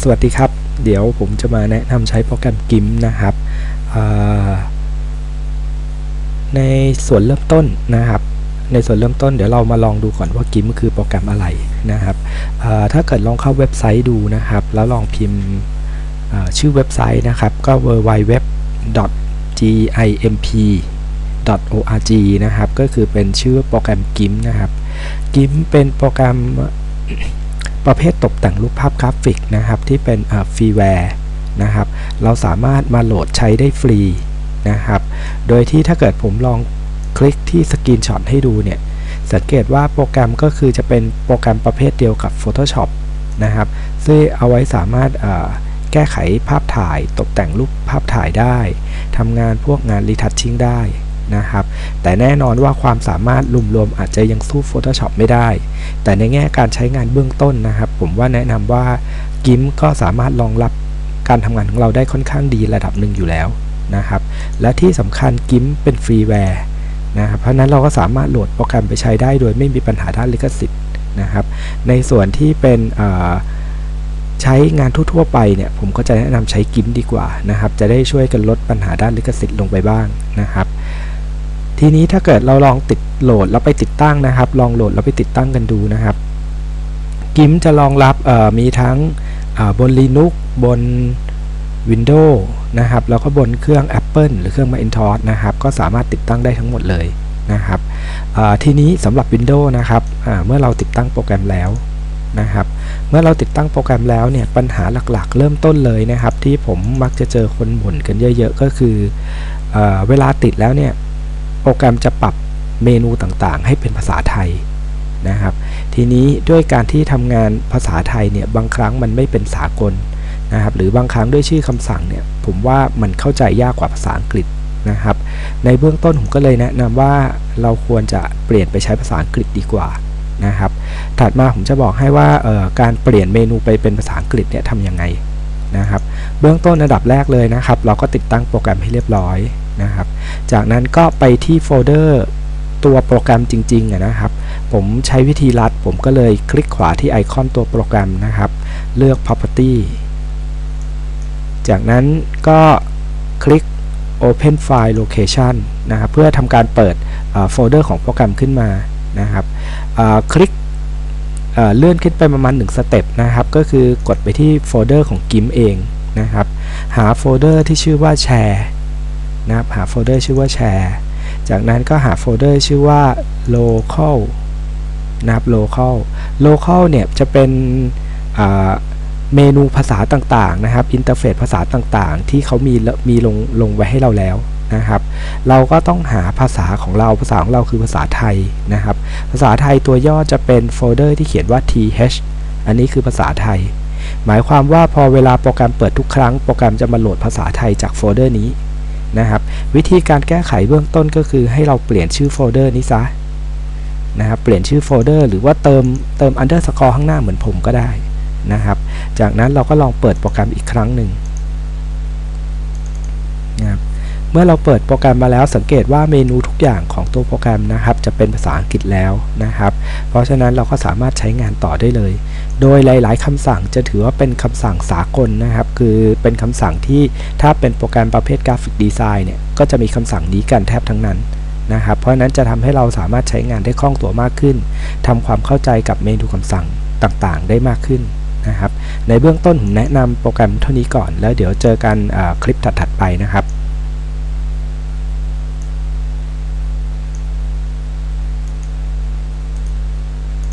สวัสดีครับ เดี๋ยวผมจะมาแนะนำใช้โปรแกรม GIMP นะครับ ในส่วนเริ่มต้นนะครับ ในส่วนเริ่มต้นเดี๋ยวเรามาลองดูก่อนว่า GIMP คือโปรแกรมอะไรนะครับถ้าเกิดลองเข้าเว็บไซต์ดูนะครับ แล้วลองพิมพ์ชื่อเว็บไซต์นะครับ ก็ www.gimp.org นะครับ ก็คือเป็นชื่อโปรแกรม GIMP นะครับ GIMP เป็นโปรแกรม ประเภทตกแต่งรูปภาพกราฟิกนะครับที่เป็นฟรีแวร์นะครับเราสามารถมาโหลดใช้ได้ฟรีนะครับ โดยที่ถ้าเกิดผมลองคลิกที่สกรีนช็อตให้ดูเนี่ย สังเกตว่าโปรแกรมก็คือจะเป็นโปรแกรมประเภทเดียวกับ Photoshop นะครับ ซึ่งเอาไว้สามารถแก้ไขภาพถ่ายตกแต่งรูปภาพถ่ายได้ทำงานพวกงานรีทัชชิ่งได้ นะครับ แต่แน่นอนว่าความสามารถรวมๆอาจจะยังสู้ Photoshop ไม่ได้ แต่ในแง่การใช้งานเบื้องต้นนะครับ ผมว่าแนะนำว่า GIMP ก็สามารถรองรับการทำงานของเราได้ค่อนข้างดีระดับหนึ่งอยู่แล้วนะครับ และที่สำคัญ GIMP เป็นฟรีแวร์นะครับ เพราะนั้นเราก็สามารถโหลดโปรแกรมไปใช้ได้โดยไม่มีปัญหาด้านลิขสิทธิ์นะครับ ในส่วนที่เป็นใช้งานทั่วๆไปเนี่ยผมก็จะแนะนำใช้ GIMP ดีกว่านะครับ จะได้ช่วยกันลดปัญหาด้านลิขสิทธิ์ลงไปบ้างนะครับ ทีนี้ถ้าเกิดเราลองติดโหลดแล้วไปติดตั้งนะครับ ลองโหลดแล้วไปติดตั้งกันดูนะครับกิมจะรองรับมีทั้งบน Linux บน Windows นะครับ แล้วก็บนเครื่อง Apple หรือเครื่อง Macintosh นะครับ ก็สามารถติดตั้งได้ทั้งหมดเลยนะครับทีนี้สำหรับ Windows นะครับเมื่อเราติดตั้งโปรแกรมแล้วนะครับ เมื่อเราติดตั้งโปรแกรมแล้วเนี่ยปัญหาหลักๆ เริ่มต้นเลยนะครับ ที่ผมมักจะเจอคนบ่นกันเยอะ ๆ ก็คือเอเวลาติดแล้วเนี่ย โปรแกรมจะปรับเมนูต่างๆ ให้เป็นภาษาไทยนะครับ ทีนี้ด้วยการที่ทำงานภาษาไทยเนี่ยบางครั้งมันไม่เป็นสากลนะครับ หรือบางครั้งด้วยชื่อคำสั่งเนี่ยผมว่ามันเข้าใจยากกว่าภาษาอังกฤษนะครับ ในเบื้องต้นผมก็เลยแนะนำว่าเราควรจะเปลี่ยนไปใช้ภาษาอังกฤษดีกว่านะครับ ถัดมาผมจะบอกให้ว่าการเปลี่ยนเมนูไปเป็นภาษาอังกฤษเนี่ยทำยังไงนะครับ เบื้องต้นระดับแรกเลยนะครับ เราก็ติดตั้งโปรแกรมให้เรียบร้อย นะครับ จากนั้นก็ไปที่โฟลเดอร์ตัวโปรแกรมจริงๆนะครับ ผมใช้วิธีลัด ผมก็เลยคลิกขวาที่ไอคอนตัวโปรแกรมนะครับ เลือก property จากนั้นก็คลิก open file location นะครับ เพื่อทำการเปิดโฟลเดอร์ของโปรแกรมขึ้นมานะครับคลิกเลื่อนขึ้นไปประมาณ1สเต็ปนะครับ ก็คือกดไปที่โฟลเดอร์ของ GIMP เองนะครับ หาโฟลเดอร์ที่ชื่อว่า share นะครับหาโฟลเดอร์ชื่อว่า share จากนั้นก็หาโฟลเดอร์ชื่อว่า local นะครับ local local เนี่ยจะเป็นเมนูภาษาต่างๆนะครับอินเทอร์เฟซภาษาต่างๆ ที่เขามีมีลงลงไว้ให้เราแล้วนะครับ เราก็ต้องหาภาษาของเราภาษาของเราคือภาษาไทยนะครับ ภาษาไทยตัวย่อจะเป็นโฟลเดอร์ที่เขียนว่า th อันนี้คือภาษาไทย หมายความว่าพอเวลาโปรแกรมเปิดทุกครั้ง โปรแกรมจะมาโหลดภาษาไทยจากโฟลเดอร์นี้ นะครับ วิธีการแก้ไขเบื้องต้นก็คือให้เราเปลี่ยนชื่อโฟลเดอร์นี้ซะนะครับเปลี่ยนชื่อโฟลเดอร์หรือว่าเติมเติม underscore ข้างหน้าเหมือนผมก็ได้นะครับ จากนั้นเราก็ลองเปิดโปรแกรมอีกครั้งหนึ่งนะครับเมื่อเราเปิดโปรแกรมมาแล้วสังเกตว่าเมนูทุกอย่างของตัวโปรแกรมนะครับ จะเป็นภาษาอังกฤษแล้วนะครับ เพราะฉะนั้นเราก็สามารถใช้งานต่อได้เลย โดยหลาย ๆคำสั่งจะถือว่าเป็นคำสั่งสากลนะครับ คือเป็นคำสั่งที่ถ้าเป็นโปรแกรมประเภทกราฟิกดีไซน์เนี่ยก็จะมีคำสั่งนี้กันแทบทั้งนั้นนะครับ เพราะนั้นจะทำให้เราสามารถใช้งานได้คล่องตัวมากขึ้นทำความเข้าใจกับเมนูคำสั่งต่างๆ ได้มากขึ้นนะครับ ในเบื้องต้นผมแนะนำโปรแกรมเท่านี้ก่อน แล้วเดี๋ยวเจอกันคลิปถัดๆไปนะครับ